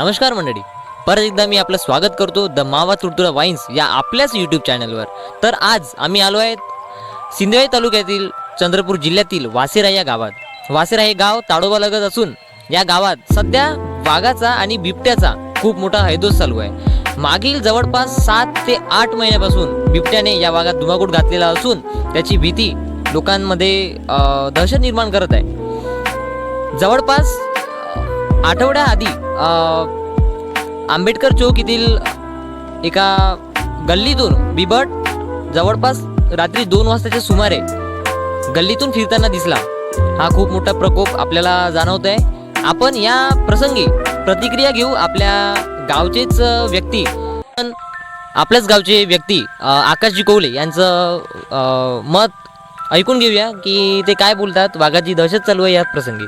नमस्कार मंडळी. परत एकदा मी आपलं स्वागत करतो द मावा तुडतुडा वाईन्स या आपल्याच यूट्यूब चॅनलवर तर आज आम्ही आलो आहेत सिंधुवाई तालुक्यातील चंद्रपूर जिल्ह्यातील वासेरा या गावात. वासेरा हे गाव ताडोबा लगत असून या गावात सध्या वाघाचा आणि बिबट्याचा खूप मोठा हैदोस चालू आहे. मागील जवळपास सात ते आठ महिन्यापासून बिबट्याने या भागात धुमाकूट घातलेला असून त्याची भीती लोकांमध्ये दहशत निर्माण करत आहे. जवळपास आठवड्याआधी आंबेडकर चौक येथील एका गल्लीतून बिबट जवळपास रात्री दोन वाजताच्या सुमारे गल्लीतून फिरताना दिसला. हा खूप मोठा प्रकोप आपल्याला जाणवत आहे आपण या प्रसंगी प्रतिक्रिया घेऊ आपल्या गावचेच व्यक्ती. पण आपल्याच गावचे व्यक्ती आकाशजी कोवले यांचं मत ऐकून घेऊया की ते काय बोलतात. वाघाची दहशत चालू आहे या प्रसंगी.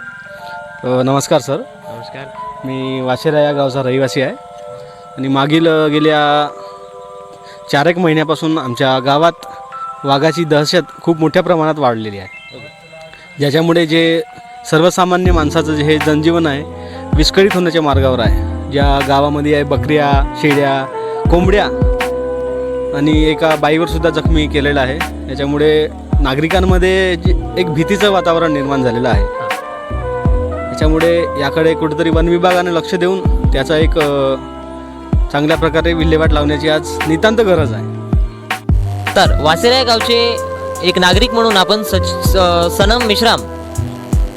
नमस्कार सर. नमस्कार. मी वाशेरा या गावचा रहिवासी आहे. आणि मागील गेल्या चार एक महिन्यापासून आमच्या गावात वाघाची दहशत खूप मोठ्या प्रमाणात वाढलेली आहे. ज्याच्यामुळे जे सर्वसामान्य माणसाचं जे हे जनजीवन आहे विस्कळीत होण्याच्या मार्गावर आहे. ज्या गावामध्ये आहे बकऱ्या शेळ्या कोंबड्या आणि एका बाईवर सुद्धा जखमी केलेलं आहे. याच्यामुळे नागरिकांमध्ये जे एक भीतीचं वातावरण निर्माण झालेलं आहे. त्याच्यामुळे याकडे कुठेतरी वन विभागाने लक्ष देऊन त्याचा एक चांगल्या प्रकारे विल्हेवाट लावण्याची आज नितांत गरज आहे. तर वासेरा या गावचे एक नागरिक म्हणून आपण सच स- सनम मेश्राम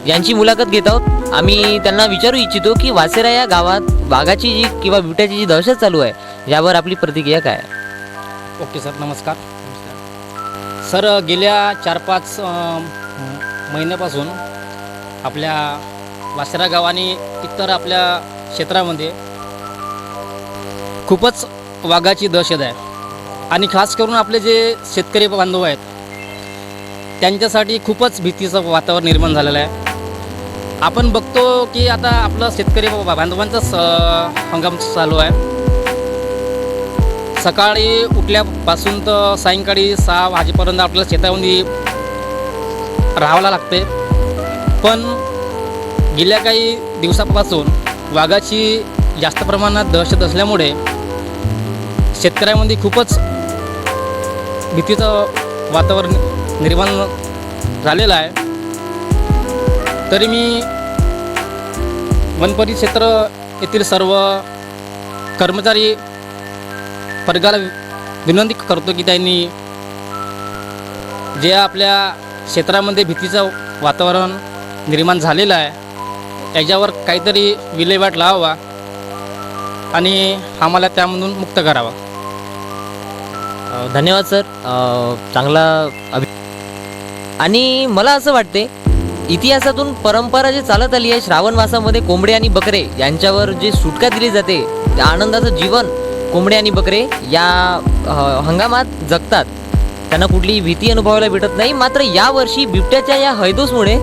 यांची मुलाखत घेत आहोत. आम्ही त्यांना विचारू इच्छितो की वासेरा या गावात वाघाची जी किंवा बिबट्याची जी दहशत चालू आहे यावर आपली प्रतिक्रिया काय आहे? ओके सर नमस्कार. सर गेल्या चार पाच महिन्यापासून आपल्या वासरा गाव आणि इतर आपल्या क्षेत्रामध्ये खूपच वाघाची दहशत आहे. आणि खास करून आपले जे शेतकरी बांधव आहेत त्यांच्यासाठी खूपच भीतीचं वातावरण निर्माण झालेलं आहे. आपण बघतो की आता आपलं शेतकरी बांधवांचाच हंगाम चालू आहे. सकाळी उठल्यापासून तर सायंकाळी सहा वाजेपर्यंत आपल्याला शेतामध्ये राहावं लागते. पण गेल्या काही दिवसापासून वाघाची जास्त प्रमाणात दहशत असल्यामुळे शेतकऱ्यामध्ये खूपच भीतीचं वातावरण निर्माण झालेलं आहे. तरी मी वनपरी क्षेत्र येथील सर्व कर्मचारी वर्गाला विनंती करतो की त्यांनी जे आपल्या क्षेत्रामध्ये भीतीचं वातावरण निर्माण झालेलं आहे याच्यावर काहीतरी विल्हेवाट लावावा आणि आम्हाला त्यामधून मुक्त करावा. धन्यवाद सर. चांगला अभि आणि मला असं वाटते इतिहासातून परंपरा जी चालत आली आहे श्रावण मासामध्ये कोंबडे आणि बकरे यांच्यावर जे सुटका दिली जाते त्या आनंदाचं जीवन कोंबडे आणि बकरे या हंगामात जगतात. त्यांना कुठलीही भीती अनुभवायला भेटत नाही मात्र यावर्षी बिबट्याच्या या हैदोसमुळे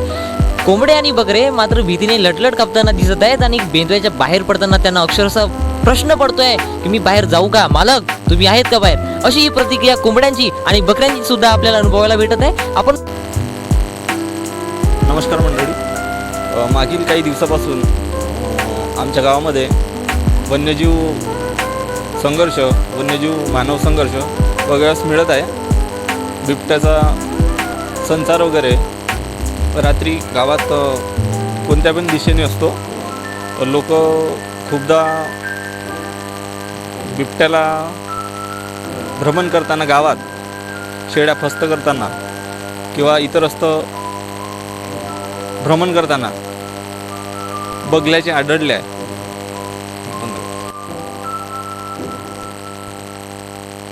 कोंबडे आणि बकरे मात्र भीतीने लटलट कापताना दिसत आहेत आणि बेंदव्याच्या बाहेर पडताना त्यांना अक्षरशः प्रश्न पडतोय की मी बाहेर जाऊ का? मालक तुम्ही आहेत का बाहेर? अशी ही प्रतिक्रिया कोंबड्यांची आणि बकऱ्यांची सुद्धा आपल्याला अनुभवायला भेटत आहे. आपण नमस्कार मंडळी. मागील काही दिवसापासून आमच्या गावामध्ये वन्यजीव संघर्ष वन्यजीव मानव संघर्ष वगैरेच मिळत आहे. बिबट्याचा संचार वगैरे रात्री गावात कोणत्या पण दिशेने असतो. लोक खूपदा बिबट्याला भ्रमण करताना गावात शेळ्या फस्त करताना किंवा इतर असतं भ्रमण करताना बगल्याचे आढळले आहे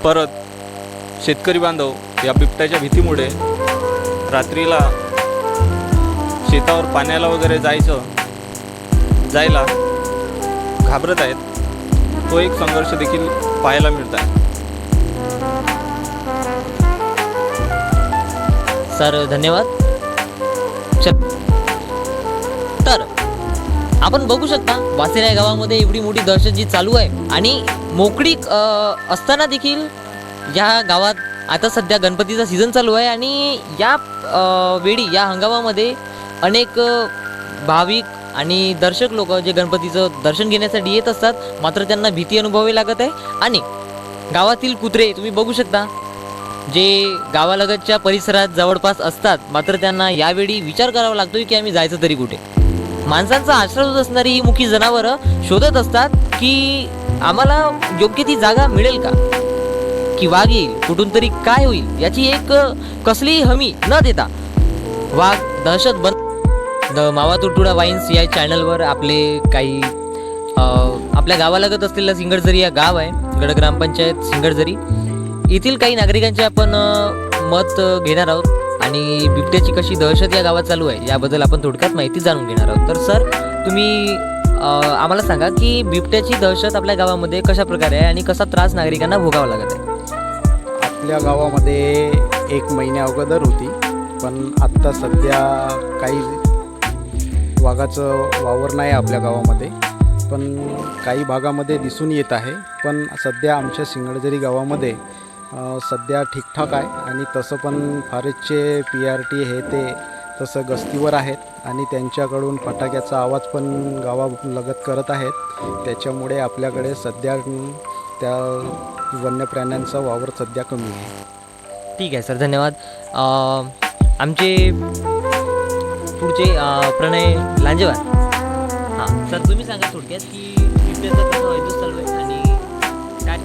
परत शेतकरी बांधव या बिबट्याच्या भीतीमुळे रात्रीला शेतावर पाण्याला वगैरे जायचं जायला घाबरत आहेत. तो एक संघर्ष देखील पाहायला मिळत आहे. सर धन्यवाद. चल. तर आपण बघू शकता वासेरा या गावामध्ये एवढी मोठी दहशत जी चालू आहे आणि मोकळीक असताना देखील या गावात आता सध्या गणपतीचा सीझन चालू आहे आणि या वेळी या हंगामामध्ये अनेक भाविक आणि दर्शक लोक जे गणपतीचं दर्शन घेण्यासाठी येत असतात मात्र त्यांना भीती अनुभवावी लागत आहे. आणि गावातील कुत्रे तुम्ही बघू शकता जे गावालगतच्या परिसरात जवळपास असतात मात्र त्यांना यावेळी विचार करावा लागतोय की आम्ही जायचं तरी कुठे. माणसांचा आश्रय होत असणारी ही मुखी जनावरं शोधत असतात की आम्हाला योग्य ती जागा मिळेल का? की वाघ येईल कुठून तरी काय होईल याची एक कसलीही हमी न देता वाघ दहशत बंद द मावा तुटुडा वाईन्स या चॅनलवर आपले काही आपल्या गावालगत असलेलं सिंगडझरी या गाव आहे गड ग्रामपंचायत सिंगडझरी. येथील काही नागरिकांचे आपण मत घेणार आहोत आणि बिबट्याची कशी दहशत या गावात चालू आहे याबद्दल आपण थोडक्यात माहिती जाणून घेणार आहोत. तर सर तुम्ही आम्हाला सांगा की बिबट्याची दहशत आपल्या गावामध्ये कशा प्रकारे आहे आणि कसा त्रास नागरिकांना भोगावा लागत आहे? आपल्या गावामध्ये एक महिन्या अगोदर होती पण आत्ता सध्या काही भागाचं वावर नाही आपल्या गावामध्ये पण काही भागामध्ये दिसून येत आहे. पण सध्या आमच्या सिंगळजरी गावामध्ये सध्या ठीकठाक आहे आणि तसं पण फारचचे पी आर टी हे ते तसं गस्तीवर आहेत आणि त्यांच्याकडून फटाक्याचा आवाज पण गावालगत करत आहेत. त्याच्यामुळे आपल्याकडे सध्या त्या वन्य प्राण्यांचा वावर सध्या कमी आहे. ठीक आहे सर. धन्यवाद. आमचे अ, प्रणय लांजेवार. हां सर तुम्ही सांगा थोडक्यात की बिबट्याचा कसा वैद्य चालू आहे आणि काय?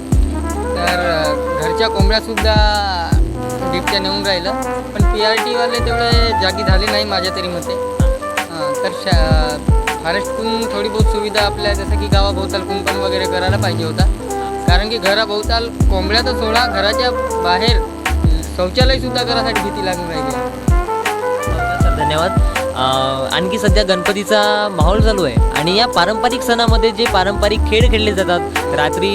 तर घरच्या कोंबड्यासुद्धा बिबट्या नेऊन राहिलं. पण पी आर टीवाले तेवढे जागी झाले नाही माझ्या तरी मते. हां, तर शा फॉरेस्टकडून थोडी बहुत सुविधा आपल्या जसं की गावाभोवताल कुंपण वगैरे करायला पाहिजे होता. कारण की घराभोवताल कोंबड्या तर सोडा घराच्या बाहेर शौचालयसुद्धा करायसाठी भीती लागून राहिली. सर? धन्यवाद. आणखी सध्या गणपतीचा माहोल चालू आहे. आणि या पारंपरिक सणामध्ये जे पारंपरिक खेळ खेळले जातात रात्री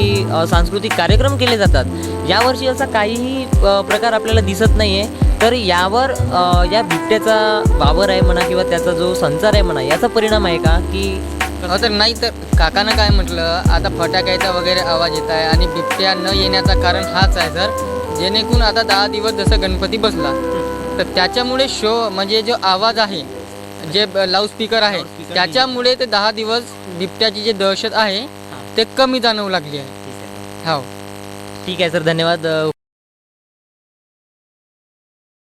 सांस्कृतिक कार्यक्रम केले जातात यावर्षी असा काहीही प्रकार आपल्याला दिसत नाही आहे तर यावर या बिबट्याचा वावर आहे म्हणा किंवा त्याचा जो संचार आहे म्हणा याचा परिणाम आहे का? की हो तर नाही तर काकानं काय म्हटलं आता फटाक्याचा वगैरे आवाज येत आहे आणि बिबट्या न येण्याचं कारण हाच आहे सर. जेणेकरून आता दहा दिवस जसं गणपती बसला तर त्याच्यामुळे शो म्हणजे जो आवाज आहे जे लाऊडस्पीकर आहे त्याच्यामुळे ते दहा दिवस बिबट्याची जे दहशत आहे ते कमी जाणवू लागली आहे. हो. ठीक आहे सर. धन्यवाद. अ,